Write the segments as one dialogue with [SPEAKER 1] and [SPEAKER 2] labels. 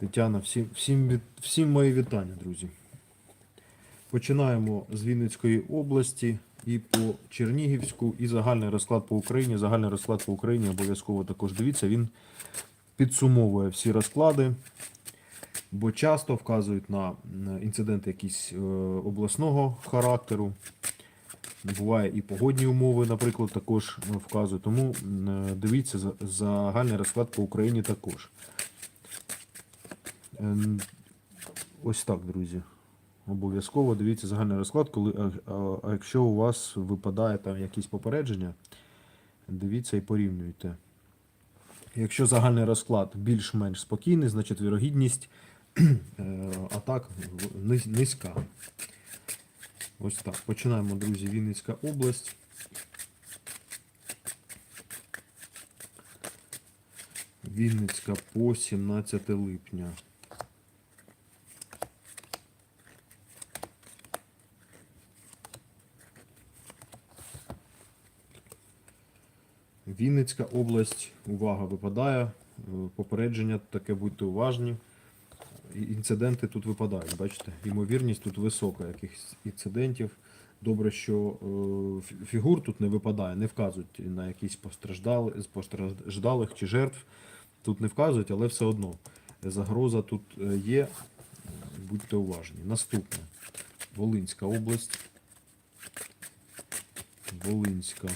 [SPEAKER 1] Тетяна, всім, всім, всім мої вітання, друзі. Починаємо з Вінницької області і по Чернігівську, і загальний розклад по Україні. Загальний розклад по Україні обов'язково також дивіться. Він підсумовує всі розклади, бо часто вказують на інциденти якісь е, обласного характеру. Буває і погодні умови, наприклад, також вказують. Тому е, дивіться загальний розклад по Україні також. Ем, Ось так, друзі. Обов'язково дивіться загальний розклад, коли, а, якщо у вас випадає там якісь попередження, дивіться і порівнюйте. Якщо загальний розклад більш-менш спокійний, значить вірогідність е, атак низька. Ось так. Починаємо, друзі, Вінницька область. Вінницька по 17 липня. Вінницька область, увага випадає. е, Попередження таке будьте уважні. Інциденти тут випадають, бачите? Ймовірність тут висока якихось інцидентів. Добре, що е, фігур тут не випадає, не вказують на якісь постраждали, постраждалих чи жертв. Тут не вказують, але все одно загроза тут е, є. Будьте уважні. Наступне. Волинська область. Волинська.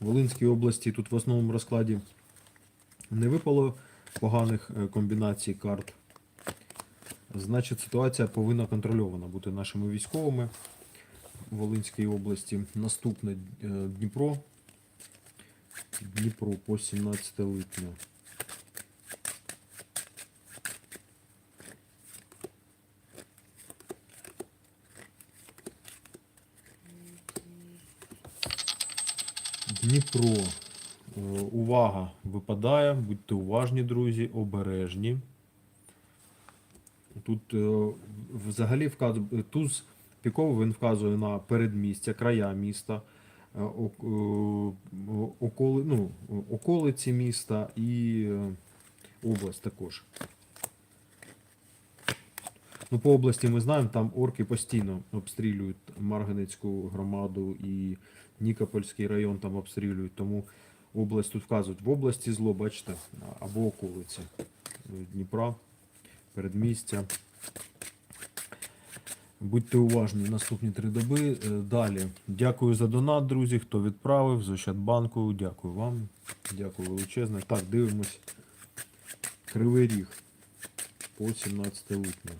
[SPEAKER 1] Волинській області тут в основному розкладі не випало поганих е, комбінацій карт. Значить, ситуація повинна контрольована бути нашими військовими в Волинській області. Наступне е, Дніпро. Дніпро по 17 липня. Дніпро. Е, Увага випадає, будьте уважні, друзі, обережні. Тут е, взагалі вказує туз піковий він вказує на передмістя, края міста, е, ок- околи, ну, околиці міста і область також. Ну, по області ми знаємо, там орки постійно обстрілюють Марганецьку громаду і Нікопольський район там обстрілюють. Тому область тут вказують в області зло, бачите, або околиці Дніпра, передмістя. Будьте уважні наступні три доби. Е, Далі. Дякую за донат, друзі. Хто відправив з Ощадбанку. Дякую вам. Дякую величезне. Так, дивимось. Кривий ріг по 17 липня.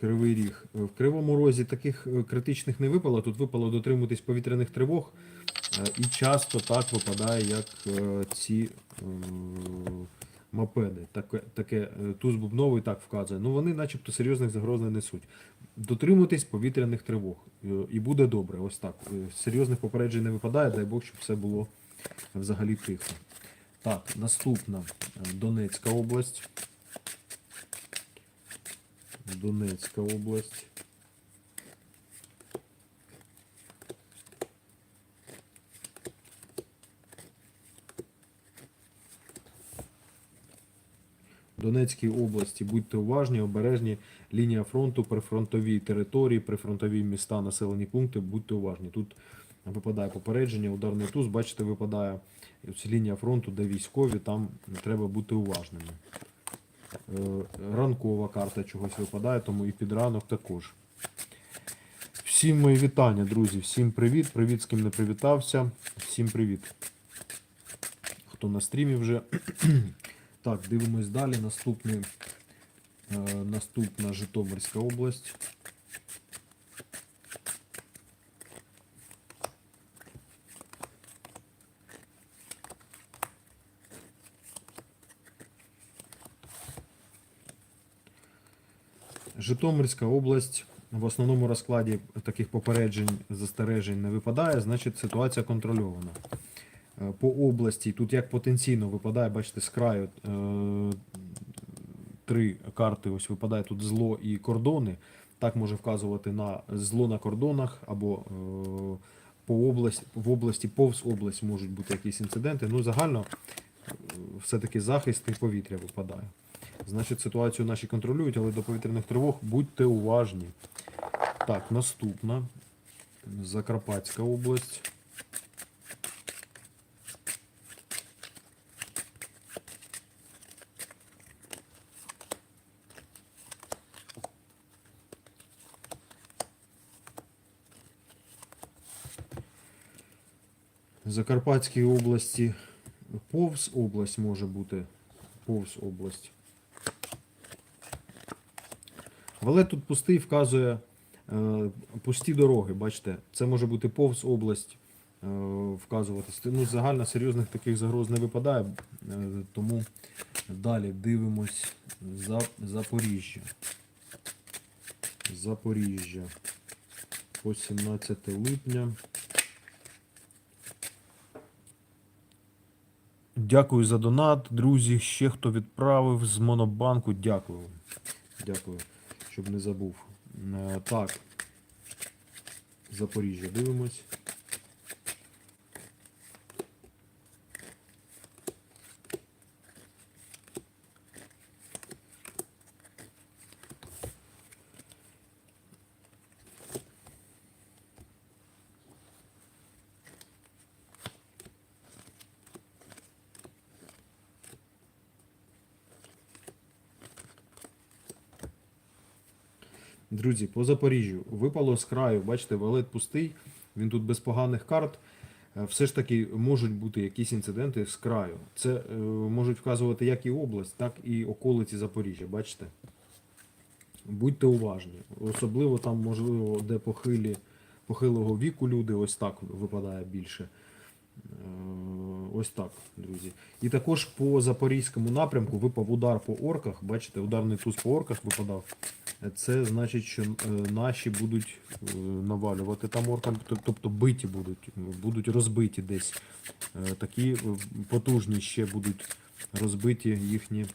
[SPEAKER 1] Кривий ріг. Е, В Кривому Розі таких е, критичних не випало. Тут випало дотримуватись повітряних тривог. Е, І часто так випадає, як ці мопеди. Таке, таке туз бубновий так вказує. Ну вони начебто серйозних загроз не несуть. Дотримуйтесь повітряних тривог. І буде добре. Ось так. Серйозних попереджень не випадає, дай Бог, щоб все було взагалі тихо. Так, наступна Донецька область. Донецька область. Донецькій області будьте уважні, обережні. Лінія фронту, прифронтові території, прифронтові міста, населені пункти, будьте уважні. Тут випадає попередження, ударний туз, бачите, випадає ось лінія фронту, де військові, там треба бути уважними. Е, ранкова карта чогось випадає, тому і під ранок також. Всім мої вітання, друзі. Всім привіт. Привіт, з ким не привітався. Всім привіт. Хто на стрімі вже. так, дивимось далі. Наступний, е, наступна Житомирська область. Житомирська область в основному розкладі таких попереджень, застережень не випадає, значить ситуація контрольована. Е, По області тут як потенційно випадає, бачите, з краю е, три карти ось випадає тут зло і кордони. Так може вказувати на зло на кордонах або е, по області, в області, повз область можуть бути якісь інциденти. Ну, загально все-таки захист і повітря випадає. Значить, ситуацію наші контролюють, але до повітряних тривог будьте уважні. Так, наступна. Закарпатська область. Закарпатській області повз область може бути. Повз область. Валет тут пустий вказує е, пусті дороги. Бачите, це може бути повз область е, вказуватись. Ну, загально серйозних таких загроз не випадає, е, тому далі дивимось за Запоріжжя. Запоріжжя. По 17 липня. Дякую за донат, друзі. Ще хто відправив з Монобанку. Дякую. Дякую, щоб не забув. Е, Так. Запоріжжя дивимось. Друзі, по Запоріжжю випало з краю, бачите, валет пустий, він тут без поганих карт. Е, Все ж таки можуть бути якісь інциденти з краю. Це е, можуть вказувати як і область, так і околиці Запоріжжя. Бачите? Будьте уважні. Особливо там, можливо, де похилі, похилого віку люди, ось так випадає більше. Ось так, друзі. І також по запорізькому напрямку випав удар по орках. Бачите, ударний туз по орках випадав. Це значить, що е, наші будуть е, навалювати там оркам, тобто биті будуть, будуть розбиті десь. Е, Такі потужні ще будуть розбиті їхні,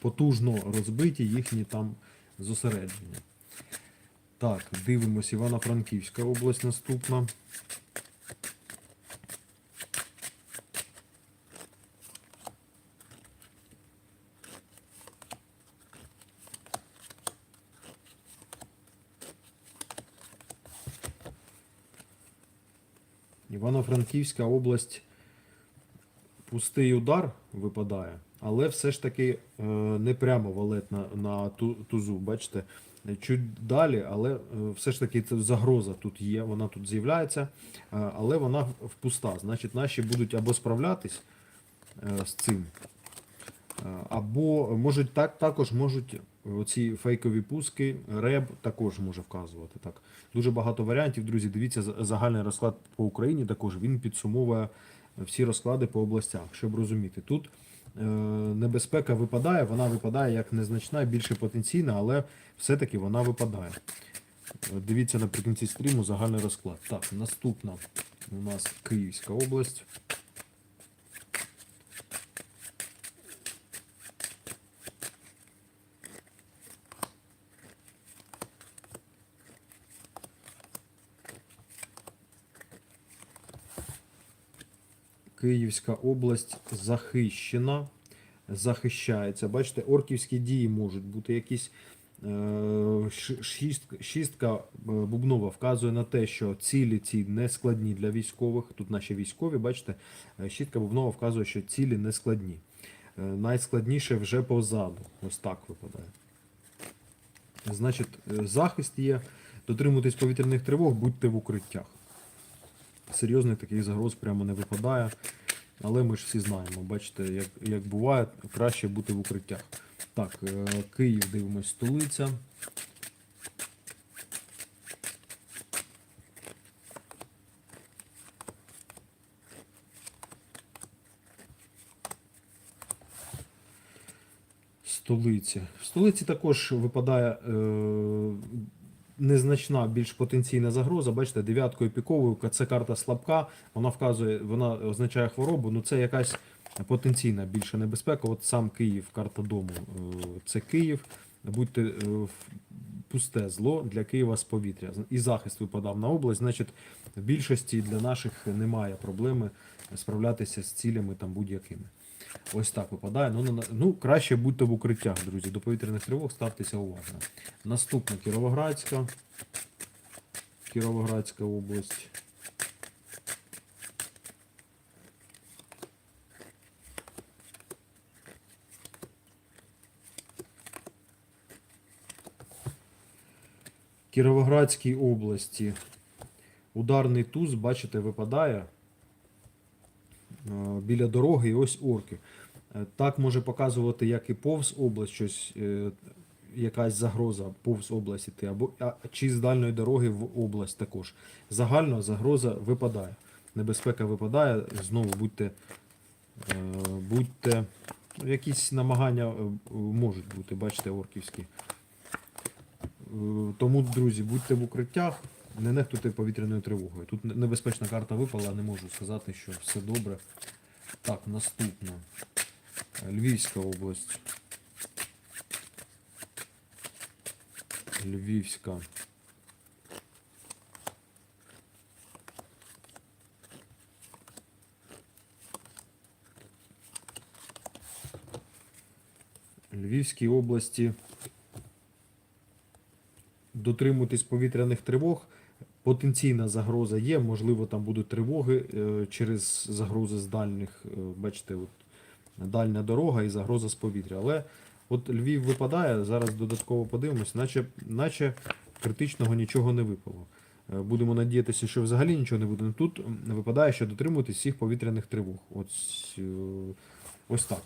[SPEAKER 1] потужно розбиті їхні там зосередження. Так, дивимось Івано-Франківська область наступна. Івано-Франківська область пустий удар випадає, але все ж таки е, не прямо валет на, на ту, тузу. Бачите, чуть далі, але е, все ж таки це загроза тут є, вона тут з'являється, е, але вона впуста. Значить, наші будуть або справлятись з цим, або можуть так, також можуть оці фейкові пуски, реб також може вказувати. Так. Дуже багато варіантів, друзі. Дивіться загальний розклад по Україні. Також він підсумовує всі розклади по областях, щоб розуміти. Тут е, небезпека випадає, вона випадає як незначна, більше потенційна, але все-таки вона випадає. Е, Дивіться наприкінці стріму загальний розклад. Так, наступна у нас Київська область. Київська область захищена, захищається. Бачите, орківські дії можуть бути якісь. е, Шістка, е, бубнова вказує на те, що цілі ці не складні для військових. Тут наші військові, бачите, е, шістка бубнова вказує, що цілі не складні. Найскладніше вже позаду. Ось так випадає. Значить, захист є. Дотримуйтесь повітряних тривог, будьте в укриттях. Серйозних таких загроз прямо не випадає. Але ми ж всі знаємо, бачите, як, як буває, краще бути в укриттях. Так, е, Київ дивимось, столиця. Столиця. В столиці також випадає е, незначна, більш потенційна загроза. Бачите, дев'яткою піковою це карта слабка, вона вказує, вона означає хворобу. Ну це якась потенційна більша небезпека. От сам Київ, карта дому. е, Це Київ. Будьте е, пусте зло для Києва з повітря. І захист випадав на область. Значить, в більшості для наших немає проблеми справлятися з цілями там будь-якими. Ось так випадає. Ну, ну краще будьте в укриттях, друзі. До повітряних тривог ставтеся уважно. Наступна Кіровоградська. Кіровоградська область. Кіровоградській області ударний туз, бачите, випадає біля дороги і ось орки. Е, Так може показувати, як і повз область щось, е, якась загроза повз область іти, або чи з дальної дороги в область також. Загально загроза випадає. Небезпека випадає. Знову будьте, е, будьте ну, якісь намагання е, можуть бути, бачите, орківські. Е, Тому, друзі, будьте в укриттях, не нехтуйте повітряною тривогою. Тут небезпечна карта випала, не можу сказати, що все добре. Так, наступна. Е, Львівська область. Львівська. Львівській області дотримуйтесь повітряних тривог. Потенційна загроза є, можливо, там будуть тривоги е, через загрози з дальних, е, бачите, от, дальня дорога і загроза з повітря. Але от Львів випадає, зараз додатково подивимось, наче, наче критичного нічого не випало. Е, Будемо надіятися, що взагалі нічого не буде. Тут випадає, що дотримуйтесь всіх повітряних тривог. Ось, ось так.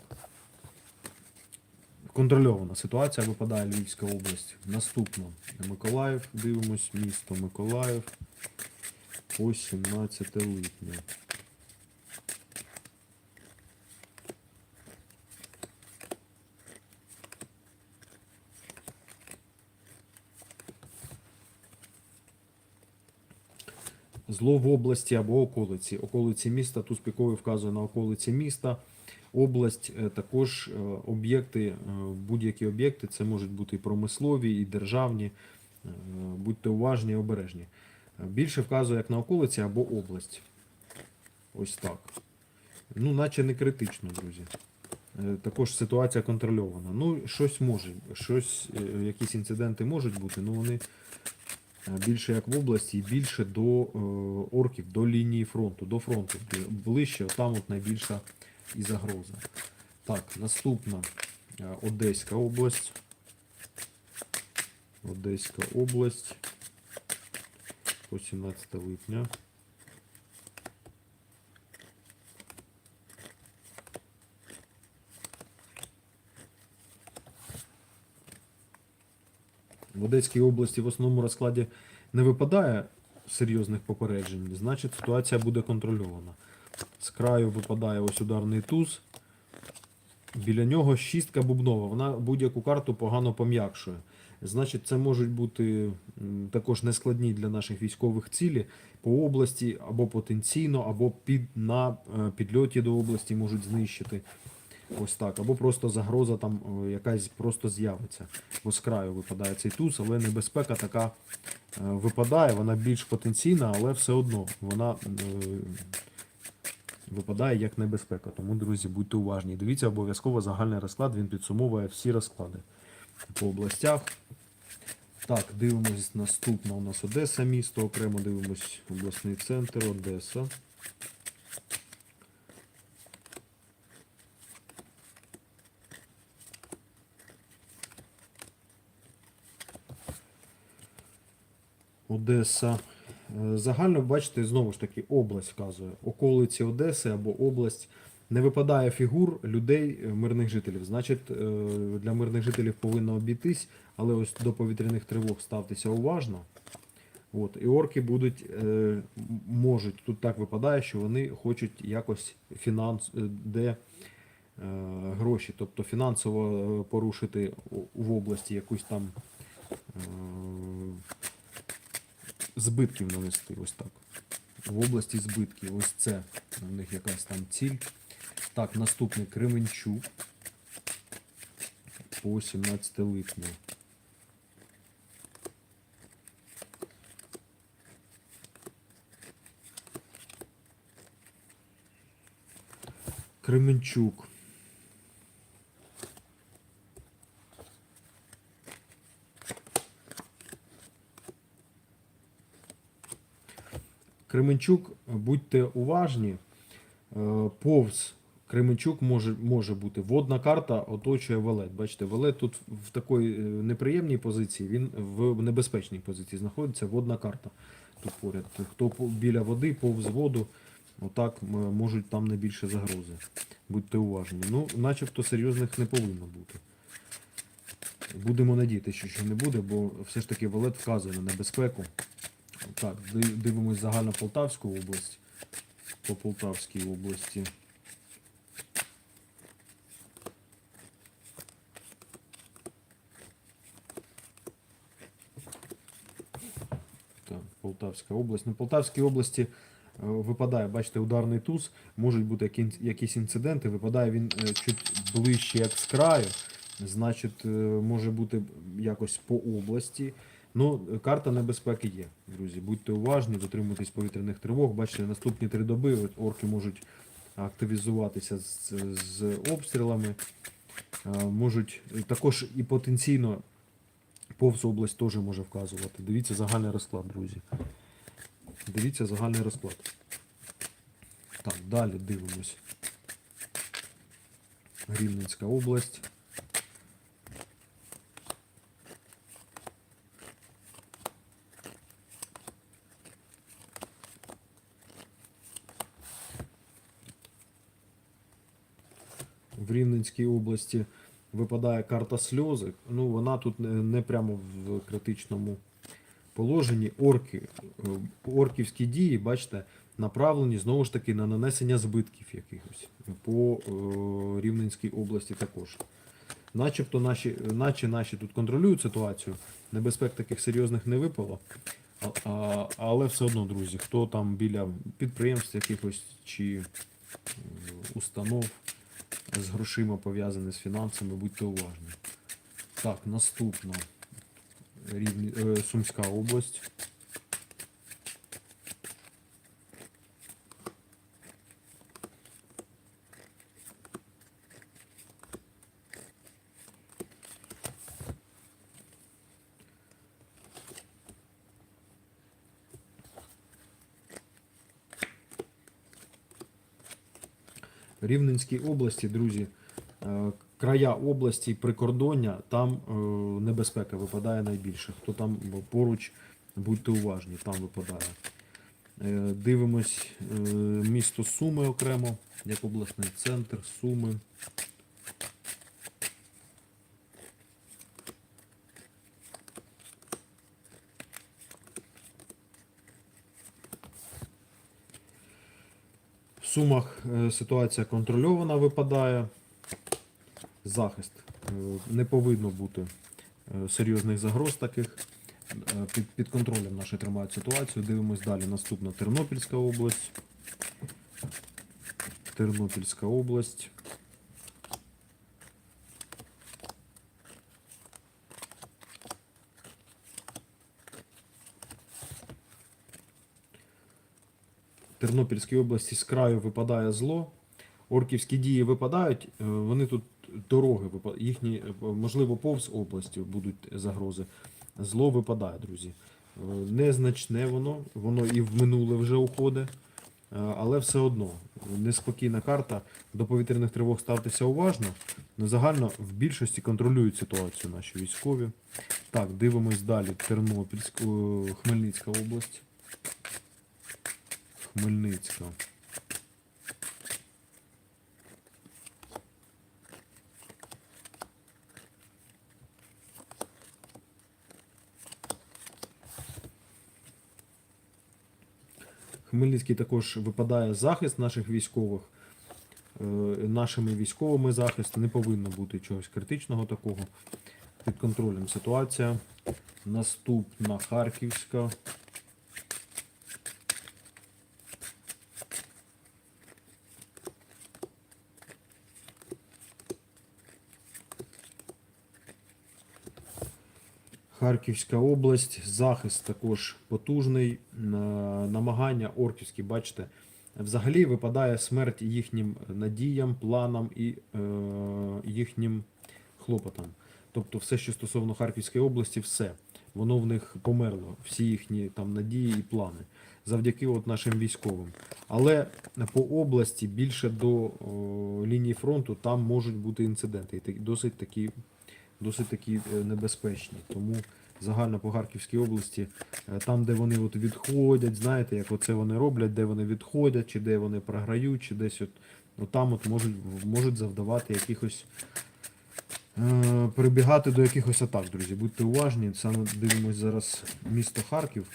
[SPEAKER 1] Контрольована ситуація випадає Львівська область. Наступно Миколаїв. Дивимось, місто Миколаїв. По 17 липня. Зло в області або околиці. Околиці міста, тут спіковий вказує на околиці міста. Область е, також е, об'єкти, е, будь-які об'єкти, це можуть бути і промислові, і державні. Будьте уважні і обережні. Більше вказує як на околиці або область. Ось так. Ну, наче не критично, друзі. Також ситуація контрольована. Ну, щось може, щось, якісь інциденти можуть бути, ну вони більше як в області, і більше до орків, до лінії фронту, до фронту. Ближче, там от найбільша і загроза. Так, наступна е, Одеська область. Одеська область. По 17 липня. В Одеській області в основному розкладі не випадає серйозних попереджень, значить ситуація буде контрольована. З краю випадає ось ударний туз. Біля нього шістка бубнова. Вона будь-яку карту погано пом'якшує. Значить, це можуть бути також нескладні для наших військових цілі по області, або потенційно, або під, на е, підльоті до області можуть знищити. Ось так. Або просто загроза там е, якась просто з'явиться. Бо з краю випадає цей туз, але небезпека така е, випадає, вона більш потенційна, але все одно вона випадає як небезпека. Тому, друзі, будьте уважні. Дивіться обов'язково загальний розклад, він підсумовує всі розклади по областях. Так, дивимось наступно у нас Одеса місто, окремо дивимось обласний центр Одеса. Одеса. Е, Загально, бачите, знову ж таки, область вказує. Околиці Одеси або область. Не випадає фігур людей, е, мирних жителів. Значить, е, для мирних жителів повинно обійтись, але ось до повітряних тривог ставтеся уважно. От, і орки будуть, можуть, тут так випадає, що вони хочуть якось фінанс, де гроші, тобто фінансово порушити в області якусь там збитків нанести. Ось так. В області збитків. Ось це у них якась там ціль. Так, наступний Кременчук. По 17 липня. Кременчук. Кременчук, будьте уважні, е, повз Кременчук може, може бути. Водна карта оточує Валет. Бачите, Валет тут в такій е, неприємній позиції, він в небезпечній позиції знаходиться. Водна карта тут поряд. Хто біля води, повз воду, отак можуть там найбільше загрози. Будьте уважні. Ну, начебто серйозних не повинно бути. Будемо надіятися, що ще не буде, бо все ж таки Валет вказує на небезпеку. Так, дивимось загально Полтавську область. По Полтавській області. Так, Полтавська область. В Полтавській області е, випадає, бачите, ударний туз, можуть бути якісь інциденти, випадає він е, чуть ближче, як з краю, значить, е, може бути якось по області. Ну, карта небезпеки є, друзі. Будьте уважні, дотримуйтесь повітряних тривог. Бачите, наступні три доби орки можуть активізуватися з, з обстрілами. Можуть е, також і потенційно повз область теж може вказувати. Дивіться загальний розклад, друзі. Дивіться загальний розклад. Так, далі дивимось. Рівненська область. В Рівненській області випадає карта сльози. Ну, вона тут не, прямо в критичному положенні. Орки, е, орківські дії, бачите, направлені знову ж таки на нанесення збитків якихось по е, Рівненській області також. Начебто наші, наче наші тут контролюють ситуацію, небезпек таких серйозних не випало. А, але все одно, друзі, хто там біля підприємств якихось чи е, установ з грошима пов'язані з фінансами, будьте уважні. Так, наступна Рівні, е, Сумська область. Рівненській області, друзі, е, края області, прикордоння, там е, небезпека випадає найбільше. Хто там поруч, будьте уважні, там випадає. Е, Дивимось місто Суми окремо, як обласний центр, Суми. Сумах е, ситуація контрольована випадає. Захист. Е, Не повинно бути е, серйозних загроз таких. Під, під контролем наші тримають ситуацію. Дивимось далі. Наступна Тернопільська область. Тернопільська область. Тернопільській області з краю випадає зло. Орківські дії випадають, е, вони тут дороги їхні, е, можливо, повз області будуть загрози. Зло випадає, друзі. Е, Незначне воно, воно і в минуле вже уходить, але все одно неспокійна карта. До повітряних тривог ставтеся уважно. Но загально в більшості контролюють ситуацію наші військові. Так, дивимось далі. Тернопільська, е, Хмельницька область. Хмельницька. Хмельницький також випадає захист наших військових. Е, Нашими військовими захист не повинно бути чогось критичного такого. Під контролем ситуація. Наступна Харківська. Харківська область, захист також потужний. Е, Намагання орківські, бачите, взагалі випадає смерть їхнім надіям, планам і е, їхнім хлопотам. Тобто все, що стосовно Харківської області, все. Воно в них померло, всі їхні там надії і плани. Завдяки от нашим військовим. Але по області більше до о, лінії фронту там можуть бути інциденти. І досить такі, досить такі е, небезпечні. Тому загально по Харківській області, е, там, де вони от відходять, знаєте, як оце вони роблять, де вони відходять, чи де вони програють, чи десь от, от там от можуть, можуть завдавати якихось. е, Прибігати до якихось атак, друзі. Будьте уважні. Саме дивимось зараз місто Харків.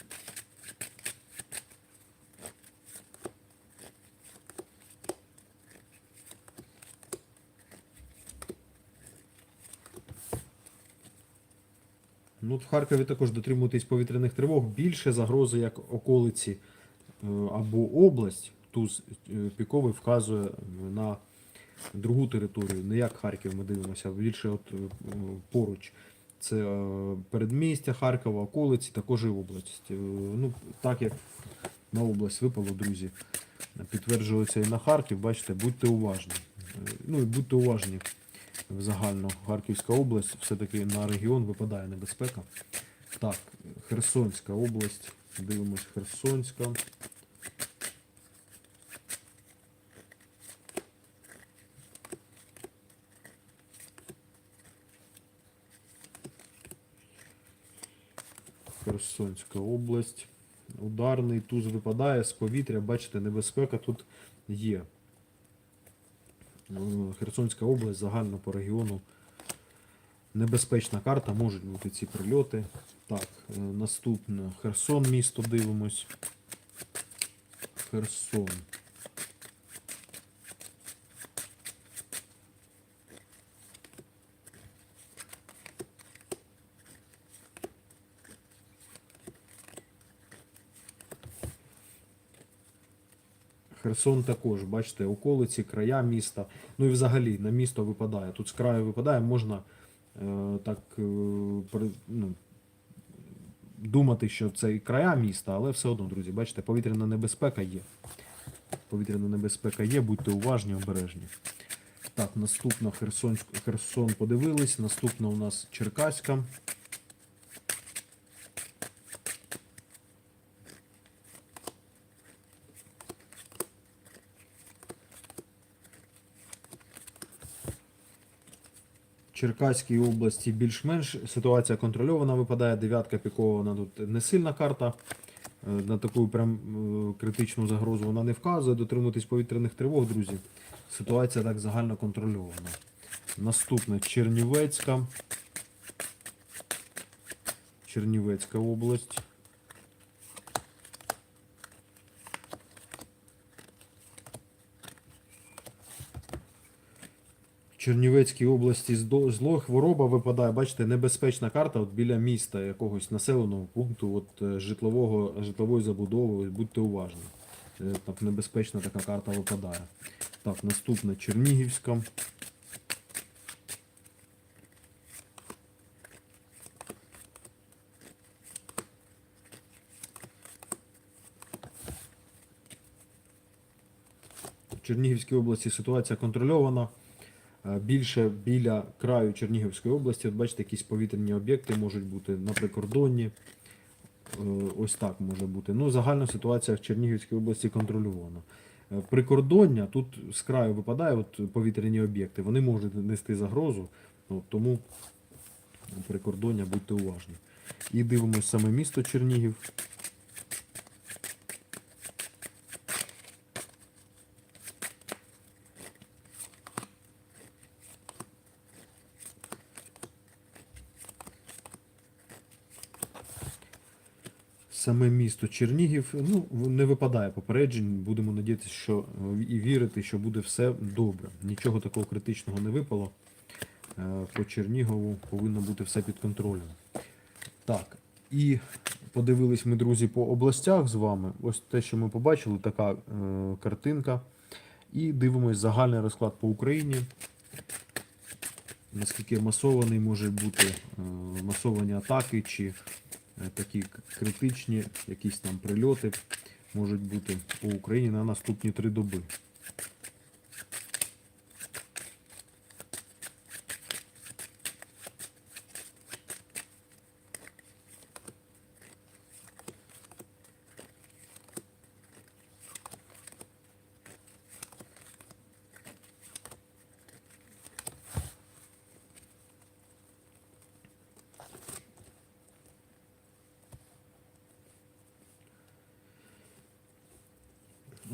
[SPEAKER 1] Ну, в Харкові також дотримуватись повітряних тривог. Більше загрози, як околиці е, або область. Туз е, піковий вказує на другу територію, не як Харків ми дивимося, а більше от е, поруч. Це передмістя Харкова, околиці, також і область. Ну, так як на область випало, друзі, підтверджується і на Харків, бачите, будьте уважні. Ну і будьте уважні загально Харківська область, все-таки на регіон випадає небезпека. Так, Херсонська область. Дивимось Херсонська. Херсонська область. Ударний туз випадає з повітря. Бачите, небезпека тут є. Ну, Херсонська область загально по регіону. Небезпечна карта, можуть бути ці прильоти. Так, е, наступне Херсон місто дивимось. Херсон. Херсон також, бачите, околиці, края міста. Ну і взагалі на місто випадає. Тут з краю випадає, можна е, так е, ну, думати, що це і края міста, але все одно, друзі, бачите, повітряна небезпека є. Повітряна небезпека є, будьте уважні, обережні. Так, наступна Херсон, Херсон подивились. Наступна у нас Черкаська. Черкаській області більш-менш ситуація контрольована випадає. Дев'ятка пікована тут не сильна карта. Е, На таку прям е, критичну загрозу вона не вказує. Дотримуйтесь повітряних тривог, друзі. Ситуація так загально контрольована. Наступне Чернівецька. Чернівецька область. Чернівецькій області зло хвороба випадає, бачите, небезпечна карта от біля міста якогось населеного пункту, от е, житлового, житлової забудови, будьте уважні. Е, Так, небезпечна така карта випадає. Так, наступна Чернігівська. В Чернігівській області ситуація контрольована. Е, Більше біля краю Чернігівської області, от бачите, якісь повітряні об'єкти можуть бути на прикордонні. Е, Ось так може бути. Ну, загальна ситуація в Чернігівській області контрольована. Е, Прикордоння тут з краю випадає от повітряні об'єкти, вони можуть нести загрозу, от, тому прикордоння будьте уважні. І дивимося саме місто Чернігів. Саме місто Чернігів ну, не випадає попереджень. Будемо надіятися, що е, і вірити, що буде все добре. Нічого такого критичного не випало. Е, По Чернігову повинно бути все під контролем. Так, і подивились ми, друзі, по областях з вами. Ось те, що ми побачили, така е, картинка. І дивимось загальний розклад по Україні. наскільки масований може бути е, масовані атаки чи такі критичні якісь там прильоти можуть бути по Україні на наступні три доби.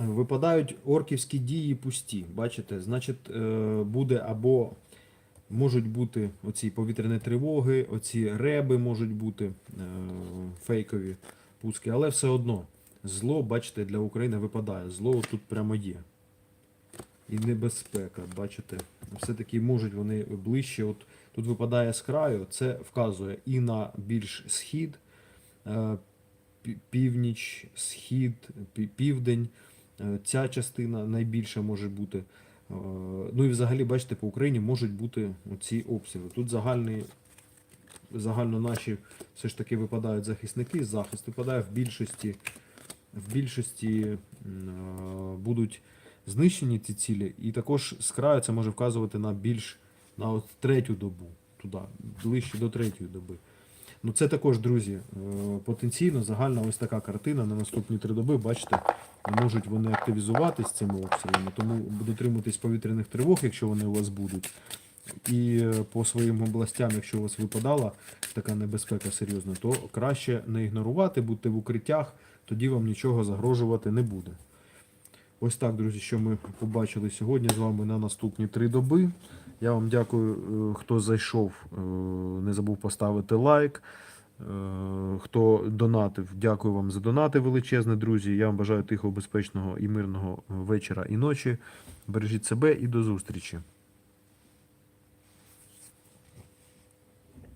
[SPEAKER 1] Випадають орківські дії пусті. Бачите, значить, е, буде або можуть бути оці повітряні тривоги, оці реби можуть бути е, фейкові пуски, але все одно зло, бачите, для України випадає. Зло тут прямо є. І небезпека, бачите, все-таки можуть вони ближче. От тут випадає з краю, це вказує і на більш схід, е, північ, схід, південь. Е, Ця частина найбільша може бути. Е, Ну і взагалі, бачите, по Україні можуть бути ці обстріли. Тут загальний, загально наші все ж таки випадають захисники, захист випадає в більшості, в більшості е, будуть знищені ці цілі, і також з краю це може вказувати на більш на от третю добу, туди, ближче до третьої доби. Ну це також, друзі, е, потенційно загальна ось така картина на наступні три доби. Бачите, можуть вони активізуватись цими обстрілами, тому дотримуйтесь повітряних тривог, якщо вони у вас будуть. І е, по своїм областям, якщо у вас випадала така небезпека серйозна, то краще не ігнорувати, будьте в укриттях, тоді вам нічого загрожувати не буде. Ось так, друзі, що ми побачили сьогодні з вами на наступні три доби. Я вам дякую, е, хто зайшов, е, не забув поставити лайк. Е, Хто донатив, дякую вам за донати величезне, друзі. Я вам бажаю тихого, безпечного і мирного вечора і ночі. Бережіть себе і до зустрічі.